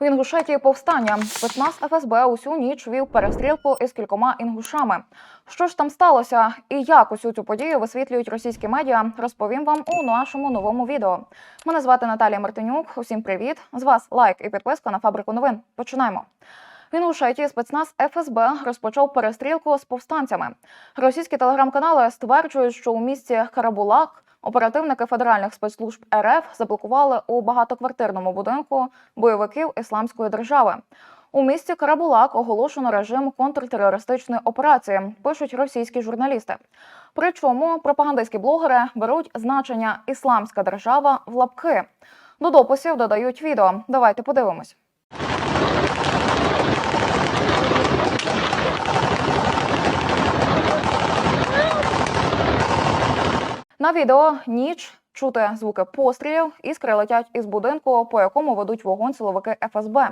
В Інгушетії повстання спецназ ФСБ усю ніч вів перестрілку із кількома інгушами. Що ж там сталося і як усю цю подію висвітлюють російські медіа, розповім вам у нашому новому відео. Мене звати Наталія Мартинюк. Усім привіт! З вас лайк і підписка на фабрику новин. Починаємо. В Інгушетії спецназ ФСБ розпочав перестрілку з повстанцями. Російські телеграм-канали стверджують, що у місті Карабулак оперативники федеральних спецслужб РФ заблокували у багатоквартирному будинку бойовиків ісламської держави. У місті Карабулак оголошено режим контртерористичної операції, пишуть російські журналісти. Причому пропагандистські блогери беруть значення Ісламська держава в лапки. До дописів додають відео. Давайте подивимось. На відео ніч чути звуки пострілів, іскри летять із будинку, по якому ведуть вогонь силовики ФСБ.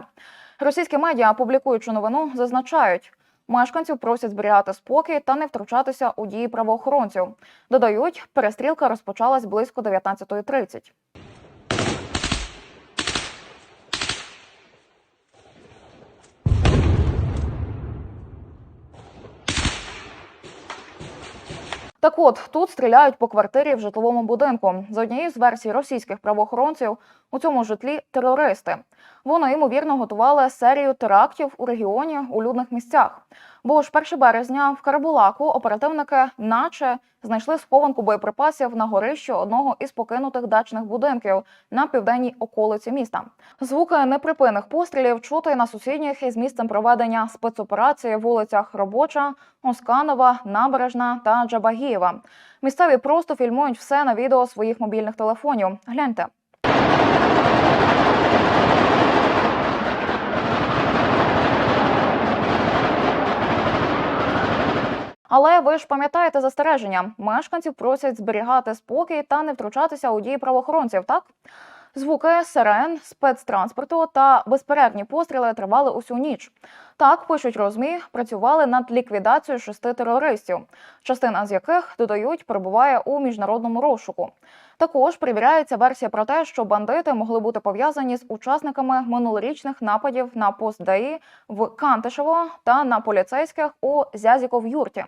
Російські медіа, публікуючи новину, зазначають. Мешканців просять зберігати спокій та не втручатися у дії правоохоронців. Додають, перестрілка розпочалась близько 19.30. Так от тут стріляють по квартирі в житловому будинку. За однією з версій російських правоохоронців у цьому житлі терористи. Вони ймовірно готували серію терактів у регіоні у людних місцях. Бо ж 1 березня в Карабулаку оперативники, наче знайшли схованку боєприпасів на горищі одного із покинутих дачних будинків на південній околиці міста. Звуки неприпинних пострілів чути на сусідніх із місцем проведення спецоперації вулицях Робоча, Осканова, Набережна та Джабагієва. Місцеві просто фільмують все на відео своїх мобільних телефонів. Гляньте. Але ви ж пам'ятаєте застереження. Мешканців просять зберігати спокій та не втручатися у дії правоохоронців. Так звуки сирен, спецтранспорту та безперервні постріли тривали усю ніч. Так пишуть розмі, працювали над ліквідацією шести терористів, частина з яких додають перебуває у міжнародному розшуку. Також перевіряється версія про те, що бандити могли бути пов'язані з учасниками минулорічних нападів на пост ДАІ в Кантишево та на поліцейських у Зязіков-Юрті.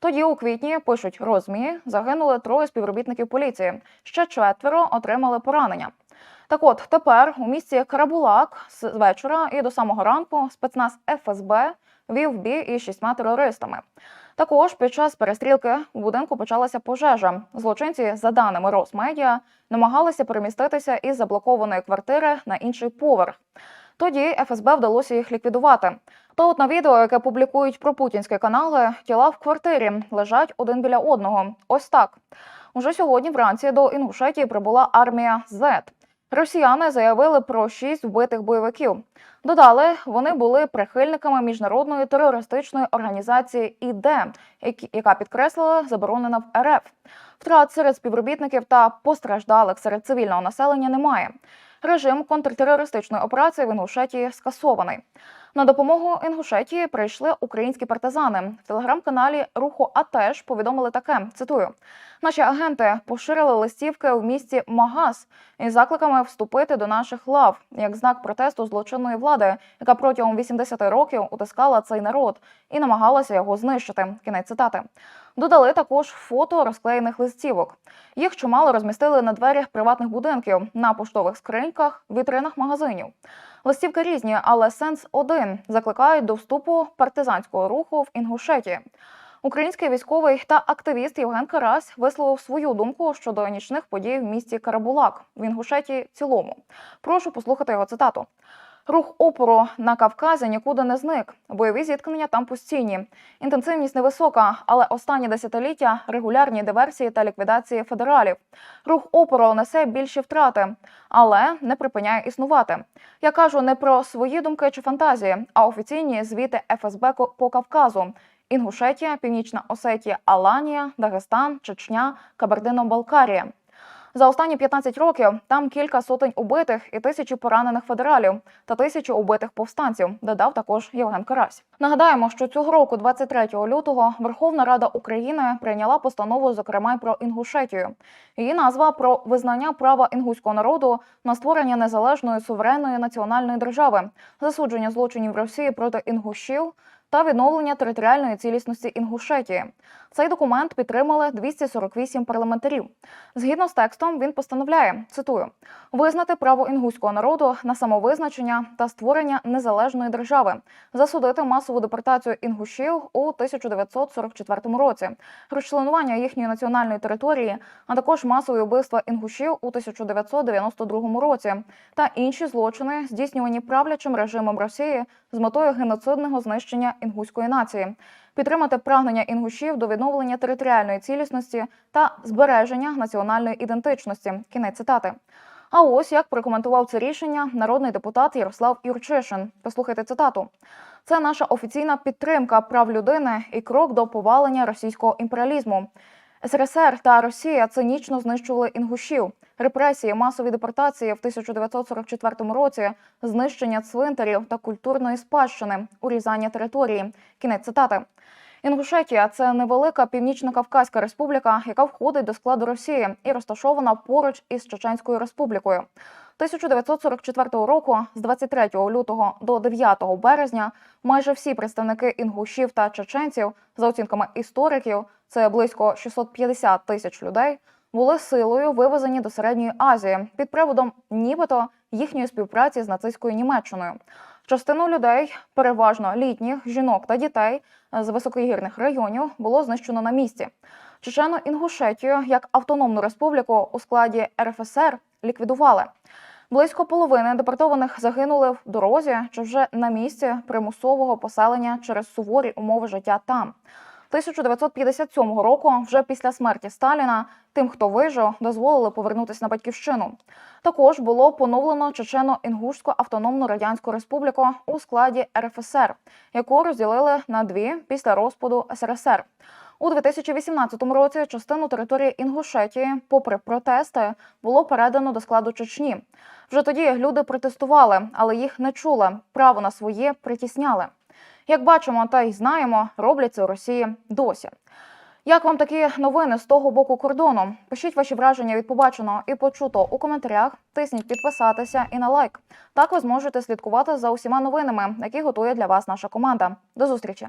Тоді у квітні пишуть розмі, загинули троє співробітників поліції. Ще четверо отримали поранення. Так от тепер у місті Карабулак з вечора і до самого ранку спецназ ФСБ вів бій із шістьма терористами. Також під час перестрілки у будинку почалася пожежа. Злочинці, за даними Росмедіа, намагалися переміститися із заблокованої квартири на інший поверх. Тоді ФСБ вдалося їх ліквідувати. Та от на відео, яке публікують пропутінські канали, тіла в квартирі лежать один біля одного. Ось так. Уже сьогодні вранці до Інгушетії прибула армія Z. Росіяни заявили про шість вбитих бойовиків. Додали, вони були прихильниками міжнародної терористичної організації ІД, яка підкреслила заборонена в РФ. Втрат серед співробітників та постраждалих серед цивільного населення немає. Режим контртерористичної операції в Інгушетії скасований. На допомогу Інгушетії прийшли українські партизани. В телеграм-каналі Руху АТЕШ повідомили таке: цитую: наші агенти поширили листівки в місті Магаз із закликами вступити до наших лав як знак протесту злочинної влади, яка протягом 80 років утискала цей народ і намагалася його знищити. Кінець цитати. Додали також фото розклеєних листівок. Їх чимало розмістили на дверях приватних будинків, на поштових скриньках, вітринах магазинів. Листівки різні, але сенс один закликають до вступу партизанського руху в Інгушетії. Український військовий та активіст Євген Карась висловив свою думку щодо нічних подій в місті Карабулак в Інгушетії в цілому. Прошу послухати його цитату. Рух опору на Кавказі нікуди не зник. Бойові зіткнення там постійні. Інтенсивність невисока, але останні десятиліття регулярні диверсії та ліквідації федералів. Рух опору несе більші втрати, але не припиняє існувати. Я кажу не про свої думки чи фантазії, а офіційні звіти ФСБ по Кавказу. Інгушетія, Північна Осетія, Аланія, Дагестан, Чечня, Кабардино-Балкарія. За останні 15 років там кілька сотень убитих і тисячі поранених федералів та тисячі убитих повстанців. Додав також Євген Карась. Нагадаємо, що цього року, 23 лютого, Верховна Рада України прийняла постанову, зокрема про Інгушетію. Її назва про визнання права інгуського народу на створення незалежної суверенної національної держави, засудження злочинів Росії проти інгушів та відновлення територіальної цілісності Інгушетії. Цей документ підтримали 248 парламентарів. Згідно з текстом, він постановляє цитую визнати право інгуського народу на самовизначення та створення незалежної держави, засудити масову депортацію інгушів у 1944 році, розчленування їхньої національної території, а також масові вбивства інгушів у 1992 році та інші злочини, здійснювані правлячим режимом Росії з метою геноцидного знищення інгуської нації, підтримати прагнення інгушів до відновлення територіальної цілісності та збереження національної ідентичності. Кінець цитати. А ось як прокоментував це рішення народний депутат Ярослав Юрчишин. Послухайте цитату. Це наша офіційна підтримка прав людини і крок до повалення російського імперіалізму. СРСР та Росія цинічно знищували інгушів. Репресії, масові депортації в 1944 році, знищення цвинтарів та культурної спадщини, урізання території. Кінець цитати. Інгушетія це невелика північно-кавказька республіка, яка входить до складу Росії і розташована поруч із Чеченською республікою. 1944 року, з 23 лютого до 9 березня, майже всі представники інгушів та чеченців, за оцінками істориків, це близько 650 тисяч людей, були силою вивезені до середньої Азії під приводом, нібито їхньої співпраці з нацистською Німеччиною. Частину людей, переважно літніх жінок та дітей з високогірних районів, було знищено на місці. Чечено Інгушетію як автономну республіку у складі РФСР ліквідували. Близько половини депортованих загинули в дорозі чи вже на місці примусового поселення через суворі умови життя там. 1957 року, вже після смерті Сталіна, тим, хто вижив, дозволили повернутися на батьківщину. Також було поновлено Чечено-Інгушську автономну радянську республіку у складі РФСР, яку розділили на дві після розпаду СРСР. У 2018 році частину території Інгушетії, попри протести, було передано до складу Чечні. Вже тоді люди протестували, але їх не чули. Право на своє притісняли. Як бачимо та й знаємо, роблять це у Росії досі. Як вам такі новини з того боку кордону? Пишіть ваші враження від побаченого і почуто у коментарях. Тисніть підписатися і на лайк. Так ви зможете слідкувати за усіма новинами, які готує для вас наша команда. До зустрічі!